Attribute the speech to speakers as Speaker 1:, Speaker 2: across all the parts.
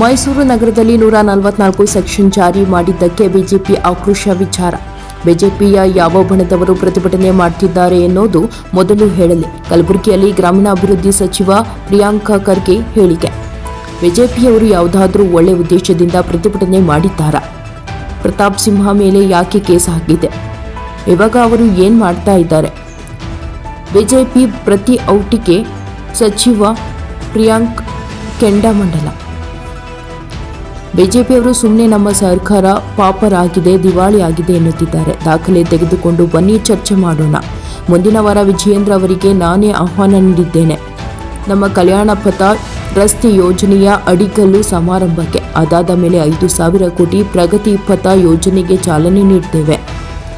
Speaker 1: ಮೈಸೂರು ನಗರದಲ್ಲಿ ನೂರ ನಲವತ್ನಾಲ್ಕು ಸೆಕ್ಷನ್ ಜಾರಿ ಮಾಡಿದ್ದಕ್ಕೆ ಬಿಜೆಪಿ ಆಕ್ರೋಶ ವಿಚಾರ. ಬಿಜೆಪಿಯ ಯಾವ ಬಣದವರು ಪ್ರತಿಭಟನೆ ಮಾಡುತ್ತಿದ್ದಾರೆ ಎನ್ನುವುದು ಮೊದಲು ಹೇಳಲಿ. ಕಲಬುರಗಿಯಲ್ಲಿ ಗ್ರಾಮೀಣಾಭಿವೃದ್ಧಿ ಸಚಿವ ಪ್ರಿಯಾಂಕ ಖರ್ಗೆ ಹೇಳಿಕೆ. ಬಿಜೆಪಿಯವರು ಯಾವುದಾದರೂ ಒಳ್ಳೆ ಉದ್ದೇಶದಿಂದ ಪ್ರತಿಭಟನೆ ಮಾಡಿದ್ದಾರಾ? ಪ್ರತಾಪ್ ಸಿಂಹ ಮೇಲೆ ಯಾಕೆ ಕೇಸ್ ಹಾಕಿದೆ? ಇವಾಗ ಅವರು ಏನು ಮಾಡ್ತಾ ಇದ್ದಾರೆ? ಬಿಜೆಪಿ ಪ್ರತಿ ಔಟಿಗೆ ಸಚಿವ ಪ್ರಿಯಾಂಕ್ ಕೆಂಡಮಂಡಲ. ಬಿಜೆಪಿಯವರು ಸುಮ್ಮನೆ ನಮ್ಮ ಸರ್ಕಾರ ಪಾಪರಾಗಿದೆ ದಿವಾಳಿ ಆಗಿದೆ ಎನ್ನುತ್ತಿದ್ದಾರೆ. ದಾಖಲೆ ತೆಗೆದುಕೊಂಡು ಬನ್ನಿ, ಚರ್ಚೆ ಮಾಡೋಣ. ಮುಂದಿನ ವಾರ ವಿಜಯೇಂದ್ರ ಅವರಿಗೆ ನಾನೇ ಆಹ್ವಾನ ನೀಡಿದ್ದೇನೆ. ನಮ್ಮ ಕಲ್ಯಾಣ ಪಥ ರಸ್ತೆ ಯೋಜನೆಯ ಅಡಿಗಲ್ಲು ಸಮಾರಂಭಕ್ಕೆ. ಅದಾದ ಮೇಲೆ ಐದು ಸಾವಿರ ಕೋಟಿ ಪ್ರಗತಿ ಪಥ ಯೋಜನೆಗೆ ಚಾಲನೆ ನೀಡ್ತೇವೆ.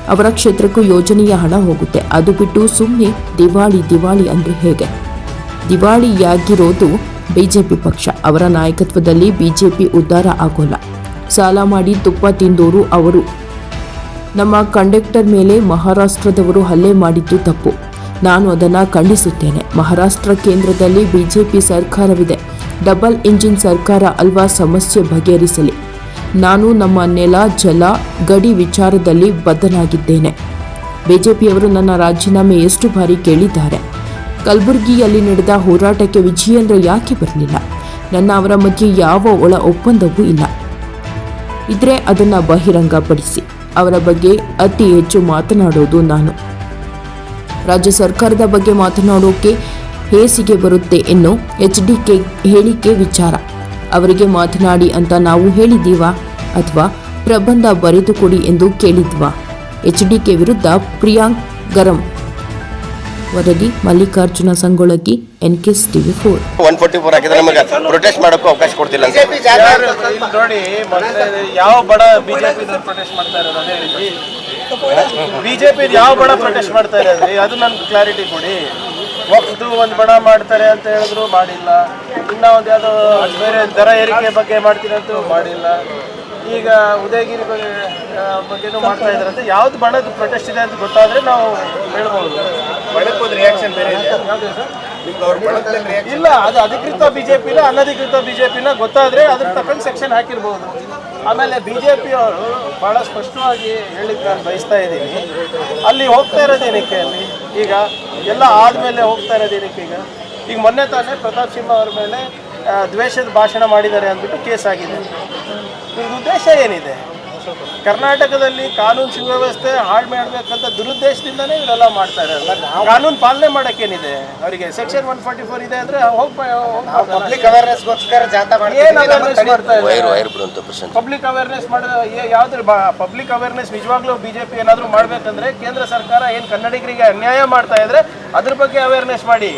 Speaker 1: ಅವರ ಕ್ಷೇತ್ರಕ್ಕೂ ಯೋಜನೆಯ ಹಣ ಹೋಗುತ್ತೆ. ಅದು ಬಿಟ್ಟು ಸುಮ್ಮನೆ ದಿವಾಳಿ ದಿವಾಳಿ ಅಂದರೆ ಹೇಗೆ? ದಿವಾಳಿಯಾಗಿರೋದು ಬಿಜೆಪಿ ಪಕ್ಷ. ಅವರ ನಾಯಕತ್ವದಲ್ಲಿ ಬಿಜೆಪಿ ಉದ್ಧಾರ ಆಗೋಲ್ಲ. ಸಾಲ ಮಾಡಿ ತುಪ್ಪ ತಿಂದೋರು ಅವರು. ನಮ್ಮ ಕಂಡಕ್ಟರ್ ಮೇಲೆ ಮಹಾರಾಷ್ಟ್ರದವರು ಹಲ್ಲೆ ಮಾಡಿದ್ದು ತಪ್ಪು. ನಾನು ಅದನ್ನು ಖಂಡಿಸುತ್ತೇನೆ. ಮಹಾರಾಷ್ಟ್ರ ಕೇಂದ್ರದಲ್ಲಿ ಬಿಜೆಪಿ ಸರ್ಕಾರವಿದೆ. ಡಬಲ್ ಇಂಜಿನ್ ಸರ್ಕಾರ ಅಲ್ವಾ ಸಮಸ್ಯೆ ಬಗೆಹರಿಸಲಿ. ನಾನು ನಮ್ಮ ನೆಲ, ಜಲ, ಗಡಿ ವಿಚಾರದಲ್ಲಿ ಬದ್ಧನಾಗಿದ್ದೇನೆ. ಬಿಜೆಪಿಯವರು ನನ್ನ ರಾಜೀನಾಮೆ ಎಷ್ಟು ಬಾರಿ ಕೇಳಿದ್ದಾರೆ? ಕಲಬುರಗಿಯಲ್ಲಿ ನಡೆದ ಹೋರಾಟಕ್ಕೆ ವಿಜಯೇಂದ್ರ ಯಾಕೆ ಬರಲಿಲ್ಲ? ನನ್ನ ಅವರ ಮಧ್ಯೆ ಯಾವ ಒಳ ಒಪ್ಪಂದವೂ ಇಲ್ಲ. ಇದ್ರೆ ಅದನ್ನು ಬಹಿರಂಗಪಡಿಸಿ, ಅವರ ಬಗ್ಗೆ ಅತಿ ಹೆಚ್ಚು ಮಾತನಾಡೋದು ನಾನು. ರಾಜ್ಯ ಸರ್ಕಾರದ ಬಗ್ಗೆ ಮಾತನಾಡೋಕೆ ಹೇಸಿಗೆ ಬರುತ್ತೆ ಎನ್ನೋ ಎಚ್ ಡಿ ಕೆ ಹೇಳಿಕೆ ವಿಚಾರ. ಅವರಿಗೆ ಮಾತನಾಡಿ ಅಂತ ನಾವು ಹೇಳಿದ್ದೀವಾ? ಅಥವಾ ಪ್ರಬಂಧ ಬರೆದುಕೊಡಿ ಎಂದು ಕೇಳಿದ್ವಾ? ಎಚ್ ಡಿ ಕೆ ವಿರುದ್ಧ ಪ್ರಿಯಾಂಕ್ ಗರಂ ವರದಿ Mallikarjuna Sangolagi ಎನ್ಕೆಸ್ TV four.
Speaker 2: One forty four ಹಾಕಿದ್ರೆ ನಮಗೆ ಪ್ರೊಟೆಸ್ಟ್ ಮಾಡೋಕ್ಕೂ ಅವಕಾಶ ಕೊಡ್ತಿಲ್ಲ
Speaker 3: ನೋಡಿ ಯಾವ ಬಡ ಬಿಜೆಪಿ ಪ್ರೊಟೆಸ್ಟ್ ಮಾಡ್ತಾ ಇರೋದು ಅದೇ ಬಿಜೆಪಿ ಯಾವ ಬಡ ಪ್ರೊಟೆಸ್ಟ್ ಮಾಡ್ತಾ ಇರೋದ್ರಿ? ಅದು ನನ್ಗೆ ಕ್ಲಾರಿಟಿ ಕೊಡಿ. ವಕ್ಫ್ದು ಒಂದು ಬಡ ಮಾಡ್ತಾರೆ ಅಂತ ಹೇಳಿದ್ರು ಮಾಡಿಲ್ಲ. ಇನ್ನ ಒಂದು ಯಾವುದೋ ಬೇರೆ ದರ ಏರಿಕೆ ಬಗ್ಗೆ ಮಾಡ್ತೀನಿ ಅಂತ ಮಾಡಿಲ್ಲ. ಈಗ ಉದಯಗಿರಿ ಬಗ್ಗೆ ಬಗ್ಗೆನೂ ಮಾಡ್ತಾ ಇದ್ದಾರೆ ಅಂತ ಯಾವ್ದು ಬಣದ ಪ್ರೊಟೆಸ್ಟ್ ಇದೆ ಅಂತ ಗೊತ್ತಾದ್ರೆ ನಾವು ಹೇಳ್ಬೋದು. ರಿಯಾಕ್ಷನ್ ಬೇರೆ ಯಾವ್ದು ಸರ್? ಇಲ್ಲ ಅದು ಅಧಿಕೃತ ಬಿಜೆಪಿನ ಅನಧಿಕೃತ ಬಿಜೆಪಿನ ಗೊತ್ತಾದ್ರೆ ಅದ್ರ ತಕ್ಕಂಗೆ ಸೆಕ್ಷನ್ ಹಾಕಿರ್ಬೋದು. ಆಮೇಲೆ ಬಿಜೆಪಿ ಅವರು ಬಹಳ ಸ್ಪಷ್ಟವಾಗಿ ಹೇಳಿದ್ ನಾನು ಬಯಸ್ತಾ ಇದ್ದೀನಿ. ಅಲ್ಲಿ ಹೋಗ್ತಾ ಇರೋದೇನಕ್ಕೆ ಅಲ್ಲಿ? ಈಗ ಎಲ್ಲ ಆದ್ಮೇಲೆ ಹೋಗ್ತಾ ಇರೋದೇನಕ್ಕೆ ಈಗ? ಈಗ ಮೊನ್ನೆ ತಾನೇ ಪ್ರತಾಪ್ ಸಿಂಹ ಅವ್ರ ಮೇಲೆ ಆ, ದ್ವೇಷದ ಭಾಷಣ ಮಾಡಿದ್ದಾರೆ ಅಂದ್ಬಿಟ್ಟು ಕೇಸ್ ಆಗಿದೆ. ಇದ್ರ ಉದ್ದೇಶ ಏನಿದೆ? ಕರ್ನಾಟಕದಲ್ಲಿ ಕಾನೂನು ಸುವ್ಯವಸ್ಥೆ ಹಾಳು ಮಾಡಬೇಕಂತ ದುರುದ್ದೇಶದಿಂದನೇ ಇವರೆಲ್ಲ ಮಾಡ್ತಾ ಇರೋದು ಕಾನೂನು ಪಾಲನೆ ಮಾಡೋಕ್ಕೇನಿದೆ ಅವರಿಗೆ ಸೆಕ್ಷನ್ ಒನ್ ಫಾರ್ಟಿ ಫೋರ್ ಇದೆ ಅಂದ್ರೆ ಹೋಗ್ ಪಬ್ಲಿಕ್ ಅವೇರ್ನೆಸ್ಗೋಸ್ಕರ ಪಬ್ಲಿಕ್ ಅವೇರ್ನೆಸ್ ಮಾಡಿದ ಯಾವ್ದ್ರ ಪಬ್ಲಿಕ್ ಅವೇರ್ನೆಸ್ ನಿಜವಾಗ್ಲೂ ಬಿಜೆಪಿ ಏನಾದ್ರೂ ಮಾಡ್ಬೇಕಂದ್ರೆ ಕೇಂದ್ರ ಸರ್ಕಾರ ಏನು ಕನ್ನಡಿಗರಿಗೆ ಅನ್ಯಾಯ ಮಾಡ್ತಾ ಇದ್ರೆ ಅದ್ರ ಬಗ್ಗೆ ಅವೇರ್ನೆಸ್ ಮಾಡಿ.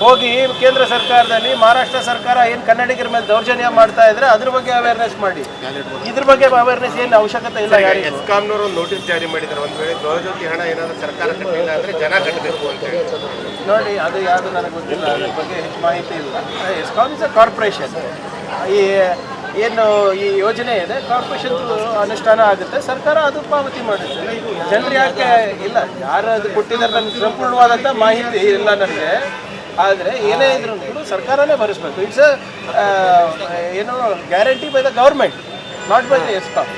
Speaker 3: ಹೋಗಿ ಕೇಂದ್ರ ಸರ್ಕಾರದಲ್ಲಿ ಮಹಾರಾಷ್ಟ್ರ ಸರ್ಕಾರ ಏನು ಕನ್ನಡಿಗರ ಮೇಲೆ ದೌರ್ಜನ್ಯ ಮಾಡ್ತಾ ಇದ್ರೆ ಅದ್ರ ಬಗ್ಗೆ ಅವೇರ್ನೆಸ್ ಮಾಡಿ. ಇದ್ರ ಬಗ್ಗೆ ಅವೇರ್ನೆಸ್ ಏನು ಅವಶ್ಯಕತೆ ಇಲ್ಲ
Speaker 4: ಎಸ್ಕಾಂನವರು ಒಂದು ನೋಟಿಸ್ ಜಾರಿ ಮಾಡಿದ್ರು ಒಂದು ವೇಳೆ ಗೌರವಜ್ಯೋತಿ ಹಣ ಏನಾದರೂ ಸರ್ಕಾರ ಕಟ್ಟಿಲ್ಲ ಅಂದ್ರೆ ಜನ ಕಟ್ಟಬೇಕು ಅಂತ ಹೇಳಿ.
Speaker 3: ನೋಡಿ ಅದು ಯಾವುದು ನನಗೆ ಗೊತ್ತಿಲ್ಲ. ಅದ್ರ ಬಗ್ಗೆ ಹೆಚ್ಚು ಮಾಹಿತಿ ಇಲ್ಲ. ಎಸ್ಕಾನ್ ಇಸ್ ಅ ಕಾರ್ಪೊರೇಷನ್ ಈ ಏನು ಈ ಯೋಜನೆ ಇದೆ ಕಾರ್ಪೊರೇಷನ್ ಅನುಷ್ಠಾನ ಆಗುತ್ತೆ. ಸರ್ಕಾರ ಅದು ಪಾವತಿ ಮಾಡುತ್ತೆ. ಜನರು ಯಾಕೆ ಇಲ್ಲ? ಯಾರು ಅದು ಕೊಟ್ಟಿದ್ದಾರೆ ನನಗೆ ಸಂಪೂರ್ಣವಾದಂಥ ಮಾಹಿತಿ ಇಲ್ಲ ನನಗೆ. ಆದರೆ ಏನೇ ಇದ್ರೂ ಕೂಡ ಸರ್ಕಾರನೇ ಭರಿಸ್ಬೇಕು. ಇಟ್ಸ್ ಏನು guarantee by the government not by the ESCOM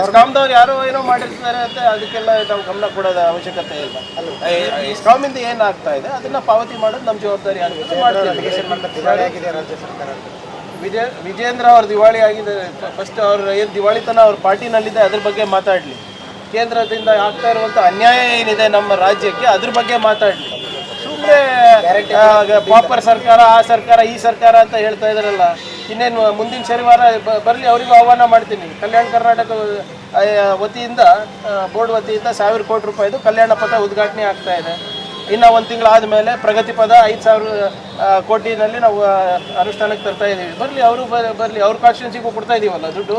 Speaker 3: ಎಸ್ಕಾಮ್ದವ್ರು ಯಾರೋ ಏನೋ ಮಾಡಿರ್ತಾರೆ ಅಂತ ಅದಕ್ಕೆಲ್ಲ ನಾವು ಗಮನ ಕೊಡೋದ ಅವಶ್ಯಕತೆ ಇಲ್ಲ. ಎಸ್ಕಾಮಿಂದ ಏನಾಗ್ತಾ ಇದೆ ಅದನ್ನ ಪಾವತಿ ಮಾಡೋದು ನಮ್ಮ ಜವಾಬ್ದಾರಿ ಆಗುತ್ತೆ ವಿಜಯ ವಿಜೇಂದ್ರ ಅವ್ರ ದಿವಾಳಿ ಆಗಿದೆ. ಫಸ್ಟ್ ಅವ್ರ ಏನು ದಿವಾಳಿತನ ಅವ್ರ ಪಾರ್ಟಿನಲ್ಲಿದೆ ಅದ್ರ ಬಗ್ಗೆ ಮಾತಾಡಲಿ. ಕೇಂದ್ರದಿಂದ ಆಗ್ತಾ ಇರುವಂಥ ಅನ್ಯಾಯ ಏನಿದೆ ನಮ್ಮ ರಾಜ್ಯಕ್ಕೆ ಅದ್ರ ಬಗ್ಗೆ ಮಾತಾಡಲಿ. ಸುಮ್ಮನೆ ಪಾಪರ್ ಸರ್ಕಾರ ಆ ಸರ್ಕಾರ ಈ ಸರ್ಕಾರ ಅಂತ ಹೇಳ್ತಾ ಇದಾರಲ್ಲ ಇನ್ನೇನು ಮುಂದಿನ ಶನಿವಾರ ಬರಲಿ ಅವರಿಗೂ ಆಹ್ವಾನ ಮಾಡ್ತೀನಿ. ಕಲ್ಯಾಣ ಕರ್ನಾಟಕ ವತಿಯಿಂದ ಬೋರ್ಡ್ ವತಿಯಿಂದ ಸಾವಿರ ಕೋಟಿ ರೂಪಾಯಿದು ಕಲ್ಯಾಣ ಪಥ ಉದ್ಘಾಟನೆ ಆಗ್ತಾ ಇದೆ. ಇನ್ನು ಒಂದು ತಿಂಗಳಾದಮೇಲೆ ಪ್ರಗತಿ ಪದ ಐದು ಸಾವಿರ ಕೋಟಿನಲ್ಲಿ ನಾವು ಅನುಷ್ಠಾನಕ್ಕೆ ತರ್ತಾ ಇದ್ದೀವಿ ಬರಲಿ ಅವರು ಬರಲಿ ಅವ್ರ ಕಾನ್ಸ್ಟಿಟ್ಯೂನ್ಸಿಗೂ ಕೊಡ್ತಾ ಇದೀವಲ್ಲ ದುಡ್ಡು?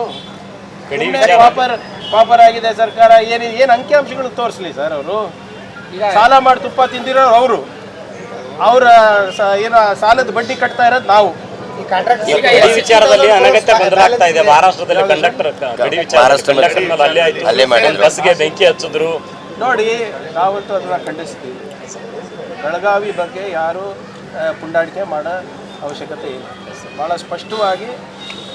Speaker 3: ಪಾಪರ್ ಪಾಪರ್ ಆಗಿದೆ ಸರ್ಕಾರ ಏನಿದೆ ಏನು ಅಂಕಿಅಂಶಗಳು ತೋರಿಸ್ಲಿ ಸರ್ ಅವರು? ಸಾಲ ಮಾಡಿ ತುಪ್ಪ ತಿಂದಿರೋರು ಅವರು. ಅವರ ಏನೋ ಸಾಲದ ಬಡ್ಡಿ ಕಟ್ತಾ ಇರೋದು ನಾವು.
Speaker 5: ಗಡಿ ವಿಚಾರದಲ್ಲಿ ಅನಗತ್ಯ ಗೊಂದಲ ಆಗ್ತಾ ಇದೆ. ಮಹಾರಾಷ್ಟ್ರದಲ್ಲಿ ಕಂಡಕ್ಟರ್ ಗಡಿ ವಿಚಾರ ಆಯ್ತು. ಬಸ್ಗೆ ಬೆಂಕಿ ಹಚ್ಚಿದ್ರು.
Speaker 3: ನೋಡಿ ನಾವಂತೂ ಅದನ್ನ ಖಂಡಿಸ್ತೀವಿ. ಬೆಳಗಾವಿ ಬಗ್ಗೆ ಯಾರು ಪುಂಡಾಟಿಕೆ ಮಾಡೋ ಅವಶ್ಯಕತೆ ಇಲ್ಲ. ಭಾಳ ಸ್ಪಷ್ಟವಾಗಿ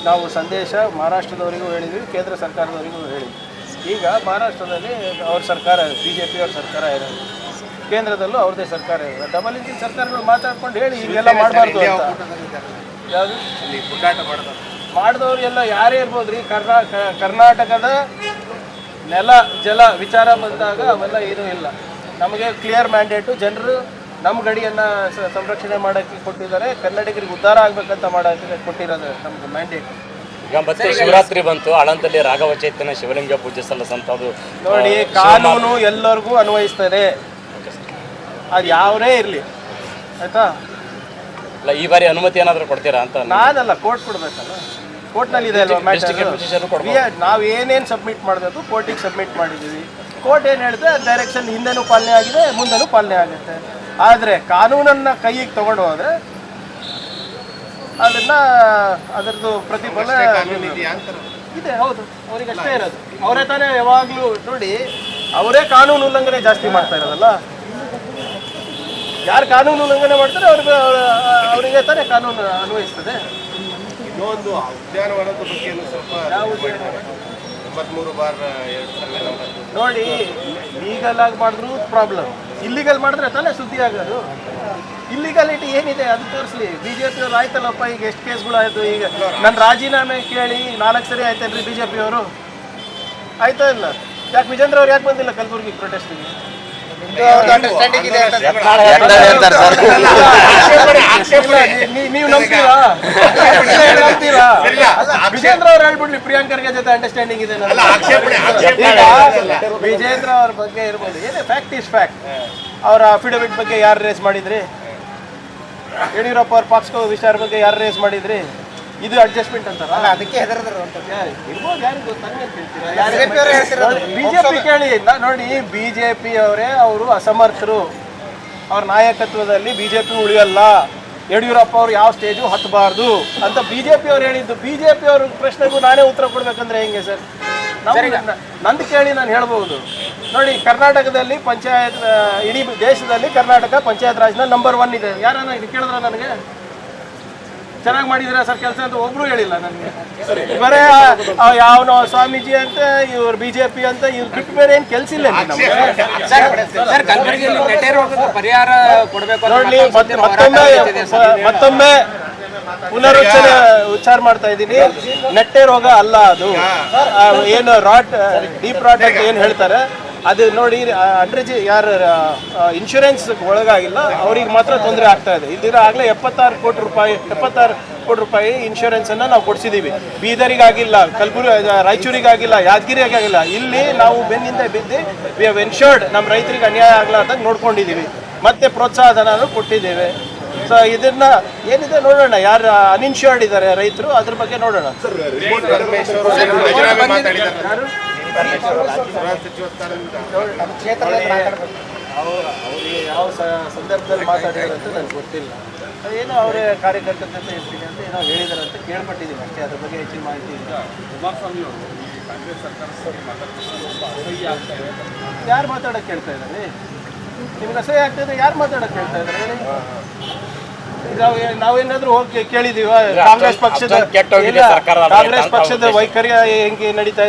Speaker 3: ನಾವು ಸಂದೇಶ ಮಹಾರಾಷ್ಟ್ರದವರಿಗೂ ಹೇಳಿದ್ವಿ ಕೇಂದ್ರ ಸರ್ಕಾರದವರಿಗೂ ಹೇಳಿದ್ವಿ. ಈಗ ಮಹಾರಾಷ್ಟ್ರದಲ್ಲಿ ಅವ್ರ ಸರ್ಕಾರ ಬಿ ಜೆ ಪಿ ಅವ್ರ ಸರ್ಕಾರ ಇರೋದು. ಕೇಂದ್ರದಲ್ಲೂ ಅವ್ರದೇ ಸರ್ಕಾರ ಇದೆ. ಡಬಲ್ ಇಂಜಿನ್ ಸರ್ಕಾರಗಳು ಮಾತಾಡ್ಕೊಂಡು ಹೇಳಿ ಹೀಗೆಲ್ಲ ಮಾಡಬಾರ್ದು ಅಂತ. ಯಾವುದು? ಮಾಡಿದವ್ರು ಎಲ್ಲ ಯಾರೇ ಇರ್ಬೋದು ರೀ ಕರ್ನಾ ಕ- ಕರ್ನಾಟಕದ ನೆಲ ಜಲ ವಿಚಾರ ಬಂದಾಗ ಅವೆಲ್ಲ ಏನೂ ಇಲ್ಲ. ನಮಗೆ ಕ್ಲಿಯರ್ ಮ್ಯಾಂಡೇಟು ಜನರು ನಮ್ಮ ಗಡಿಯನ್ನು ಸಂರಕ್ಷಣೆ ಮಾಡೋಕ್ಕೆ ಕೊಟ್ಟಿದ್ದಾರೆ. ಕನ್ನಡಿಗರಿಗೆ ಉದ್ಧಾರ ಆಗಬೇಕಂತ ಮಾಡೋಕ್ಕೆ ಕೊಟ್ಟಿರೋದು ನಮ್ಗೆ ಮ್ಯಾಂಡೇಟ್
Speaker 5: ಈಗ ಮತ್ತೆ ಶಿವರಾತ್ರಿ ಬಂತು. ಅಳಂತಲ್ಲಿ ರಾಘವ ಚೈತನ್ಯ ಶಿವಲಿಂಗ ಪೂಜೆ ಸಲ್ಲಿಸಂತದ್ದು
Speaker 3: ನೋಡಿ ಕಾನೂನು ಎಲ್ಲರಿಗೂ ಅನ್ವಯಿಸ್ತದೆ. ಅದು ಯಾವನೇ ಇರಲಿ. ಆಯ್ತಾ?
Speaker 5: ಇಲ್ಲ ಈ ಬಾರಿ ಅನುಮತಿ ಏನಾದರೂ ಕೊಡ್ತೀರಾ ಅಂತ
Speaker 3: ನಾನಲ್ಲ ಕೋರ್ಟ್ ಕೊಡ್ಬೇಕಲ್ಲ. ಕೋರ್ಟ್ನಲ್ಲಿ ಇದೆ ಅಲ್ವಾ. ಮ್ಯಾಟರ್ ನಾವು ಏನೇನು ಸಬ್ಮಿಟ್ ಮಾಡಬೇಕು ಕೋರ್ಟಿಗೆ ಸಬ್ಮಿಟ್ ಮಾಡಿದ್ದೀವಿ. ಕೋರ್ಟ್ ಏನು ಹೇಳಿದ್ರೆ ಡೈರೆಕ್ಷನ್ ಹಿಂದೆನೂ ಪಾಲನೆ ಆಗಿದೆ ಮುಂದೆನೂ ಪಾಲನೆ ಆಗುತ್ತೆ. ಆದರೆ ಕಾನೂನನ್ನು ಕೈಗೆ ತಗೊಂಡು ಹೋದರೆ ಅದನ್ನು ಅದರದ್ದು ಪ್ರತಿಫಲ ಇದೆ ಹೌದು. ಅವ್ರಿಗೆ ಅಷ್ಟೇ ಇರೋದು. ಅವರೇ ತಾನೇ ಯಾವಾಗಲೂ ನೋಡಿ ಅವರೇ ಕಾನೂನು ಉಲ್ಲಂಘನೆ ಜಾಸ್ತಿ ಮಾಡ್ತಾ ಇರೋದಲ್ಲ. ಯಾರು ಕಾನೂನು ಉಲ್ಲಂಘನೆ ಮಾಡ್ತಾರೆ ಅವ್ರಿಗೆ ಅವರಿಗೆ ತಾನೇ ಕಾನೂನು ಅನ್ವಯಿಸ್ತದೆ.
Speaker 4: ಇನ್ನೊಂದು ಉದ್ಯಾನವನದ ಬಗ್ಗೆ ಸ್ವಲ್ಪ ಎಂಬತ್ಮೂರು ಬಾರ್
Speaker 3: ನೋಡಿ ಲೀಗಲ್ ಆಗಿ ಮಾಡಿದ್ರು ಪ್ರಾಬ್ಲಮ್ ಇಲ್ಲಿಗಲ್ ಮಾಡಿದ್ರೆ ತಾನೇ ಸುದ್ದಿ ಆಗೋದು. ಇಲ್ಲಿಗಾಲಿಟಿ ಏನಿದೆ ಅದು ತೋರಿಸ್ಲಿ. ಬಿಜೆಪಿ ಅವ್ರು ಆಯ್ತಲ್ಲಪ್ಪ ಈಗ ಎಷ್ಟು ಕೇಸ್ಗಳು ಆಯಿತು? ಈಗ ನನ್ನ ರಾಜೀನಾಮೆ ಕೇಳಿ ನಾಲ್ಕು ಸರಿ ಆಯ್ತಲ್ರಿ ಬಿ ಜೆ ಆಯ್ತಾ ಇಲ್ಲ? ಯಾಕೆ ವಿಜೇಂದ್ರ ಅವ್ರು ಯಾಕೆ ಬಂದಿಲ್ಲ ಕಲಬುರಗಿ ಪ್ರೊಟೆಸ್ಟಿಗೆ
Speaker 2: ಯತ್ನಾಳ್ ಹೇಳ್ತಾರೆ ಸರ್?
Speaker 3: ನೀವು ನಂಬ್ತೀರಾ? ವಿಜೇಂದ್ರ ಅವ್ರು ಹೇಳ್ಬಿಡ್ಲಿ ಪ್ರಿಯಾಂಕರ್ಗೆ ಜೊತೆ ಅಂಡರ್ಸ್ಟ್ಯಾಂಡಿಂಗ್ ಇದೆ ವಿಜೇಂದ್ರ ಅವ್ರ ಬಗ್ಗೆ ಇರ್ಬೋದು. ಏನೇ ಫ್ಯಾಕ್ಟ್ ಇಸ್ ಫ್ಯಾಕ್ಟ್ ಅವರ ಅಫಿಡವಿಟ್ ಬಗ್ಗೆ ಯಾರು ರೇಸ್ ಮಾಡಿದ್ರಿ? ಯಡಿಯೂರಪ್ಪ ಅವ್ರ ಪಾಕ್ಸ್ಕೋ ವಿಚಾರ ಬಗ್ಗೆ ಯಾರು ರೇಸ್ ಮಾಡಿದ್ರಿ? ಇದು ಅಡ್ಜಸ್ಟ್ಮೆಂಟ್ ಅಂತಾರ? ಅದಕ್ಕೆ ಇರ್ಬೋದು ಯಾರಿಗೆ ಗೊತ್ತು? ಬಿಜೆಪಿ ಕೇಳಿ ನೋಡಿ ಬಿಜೆಪಿ ಅವರೇ ಅವರು ಅಸಮರ್ಥರು. ಅವ್ರ ನಾಯಕತ್ವದಲ್ಲಿ ಬಿಜೆಪಿ ಉಳಿಯಲ್ಲ. ಯಡಿಯೂರಪ್ಪ ಅವರು ಯಾವ ಸ್ಟೇಜು ಹತ್ತಬಾರ್ದು ಅಂತ ಬಿಜೆಪಿ ಅವ್ರು ಹೇಳಿದ್ದು. ಬಿಜೆಪಿ ಅವ್ರ ಪ್ರಶ್ನೆಗೂ ನಾನೇ ಉತ್ತರ ಕೊಡ್ಬೇಕಂದ್ರೆ ಹೆಂಗೆ ಸರ್? ನಂದು ಕೇಳಿ ನಾನು ಹೇಳ್ಬೋದು. ನೋಡಿ ಕರ್ನಾಟಕದಲ್ಲಿ ಪಂಚಾಯತ್ ಇಡೀ ದೇಶದಲ್ಲಿ ಕರ್ನಾಟಕ ಪಂಚಾಯತ್ ರಾಜ್ನ ನಂಬರ್ ಒನ್ ಇದೆ. ಯಾರನ್ನ ಇದು ಕೇಳಿದ್ರ ನನಗೆ? ಚೆನ್ನಾಗಿ ಮಾಡಿದಿರಾ ಸರ್ ಕೆಲಸ ಅಂತ ಒಬ್ರು ಹೇಳಿಲ್ಲ ನನಗೆ. ಬರೇ ಯಾವನೋ ಸ್ವಾಮೀಜಿ ಅಂತ ಇವ್ರು ಬಿಜೆಪಿ ಅಂತ ಇವ್ರು ಬಿಟ್ಟು ಬೇರೆ ಏನ್ ಕೆಲಸ ಇಲ್ಲ
Speaker 6: ಪರಿಹಾರ ಕೊಡಬೇಕು
Speaker 3: ನೋಡ್ಲಿ ಮತ್ತೊಮ್ಮೆ. ಮತ್ತೊಮ್ಮೆ ಪುನರುಚ್ಚರ ಉಚ್ಚಾರ ಮಾಡ್ತಾ ಇದ್ದೀನಿ. ನೆಟ್ಟೆ ರೋಗ ಅಲ್ಲ ಅದು. ಏನು ರಾಟ್ ಡೀಪ್ ರಾಟ್ ಅಂತ ಏನು ಹೇಳ್ತಾರೆ? ಅದು ನೋಡಿ ಅಂಡ್ರೇಜ್ ಯಾರು ಇನ್ಶೂರೆನ್ಸ್ ಒಳಗಾಗಿಲ್ಲ ಅವ್ರಿಗೆ ಮಾತ್ರ ತೊಂದರೆ ಆಗ್ತಾ ಇದೆ. ಇಲ್ದಿರ ಆಗಲೇ ಎಪ್ಪತ್ತಾರು ಕೋಟಿ ರೂಪಾಯಿ ಎಪ್ಪತ್ತಾರು ಕೋಟಿ ರೂಪಾಯಿ ಇನ್ಶೂರೆನ್ಸ್ ಅನ್ನ ನಾವು ಕೊಡಿಸಿದೀವಿ. ಬೀದರಿಗಾಗಿಲ್ಲ ಕಲಬುರಗಿ ರಾಯಚೂರಿಗಾಗಿಲ್ಲ ಯಾದಗಿರಿಗಾಗಿಲ್ಲ. ಇಲ್ಲಿ ನಾವು ಬೆನ್ನಿಂದ ಬಿದ್ದು ವಿ ಹ್ಯಾವ್ ಎನ್ಶೋರ್ಡ್ ನಮ್ಮ ರೈತರಿಗೆ ಅನ್ಯಾಯ ಆಗ್ಲಾರ್ದಂಗೆ ನೋಡ್ಕೊಂಡಿದ್ದೀವಿ ಮತ್ತೆ ಪ್ರೋತ್ಸಾಹ ಧನನೂ ಕೊಟ್ಟಿದ್ದೇವೆ. ಸೊ ಇದನ್ನ ಏನಿದೆ ನೋಡೋಣ. ಯಾರು ಅನ್ಇನ್ಶೋರ್ಡ್ ಇದ್ದಾರೆ ರೈತರು ಅದ್ರ ಬಗ್ಗೆ ನೋಡೋಣ.
Speaker 4: ಅವರು
Speaker 3: ಅವರು ಅವರಿಗೆ ಯಾವ ಸಂದರ್ಭದಲ್ಲಿ ಮಾತಾಡಿದ್ರು ಅಂತ ನನಗೆ ಗೊತ್ತಿಲ್ಲ ಏನೋ ಅವರೇ ಕಾರ್ಯಕರ್ತರ ಜೊತೆ ಇರ್ತೀನಿ ಅಂತ ಏನೋ ಹೇಳಿದಾರೆ ಅಂತ ಕೇಳ್ಪಟ್ಟಿದ್ದೀನಿ ಅಷ್ಟೇ ಅದ್ರ ಬಗ್ಗೆ ಹೆಚ್ಚಿನ ಮಾಹಿತಿ ಇಲ್ಲ. ಯಾರು ಮಾತಾಡೋಕೆ ಕೇಳ್ತಾ ಇದ್ದಾರೆ? ನಿಮ್ಗೆ ಅಸಹ್ಯ ಆಗ್ತದೆ ಯಾರು ಮಾತಾಡಕ್ಕೆ ಕೇಳ್ತಾ ಇದ್ದಾರೆ ಹೇಳಿ? ನಾವು ನಾವೇನಾದ್ರೂ ಹೋಗಿ ಕೇಳಿದೀವ? ಕಾಂಗ್ರೆಸ್ ಪಕ್ಷದ
Speaker 5: ಸರ್ಕಾರ
Speaker 3: ಕಾಂಗ್ರೆಸ್ ಪಕ್ಷದ. ವೈಖರಿ ಹೆಂಗೆ ನಡೀತಾ ಇದೆ?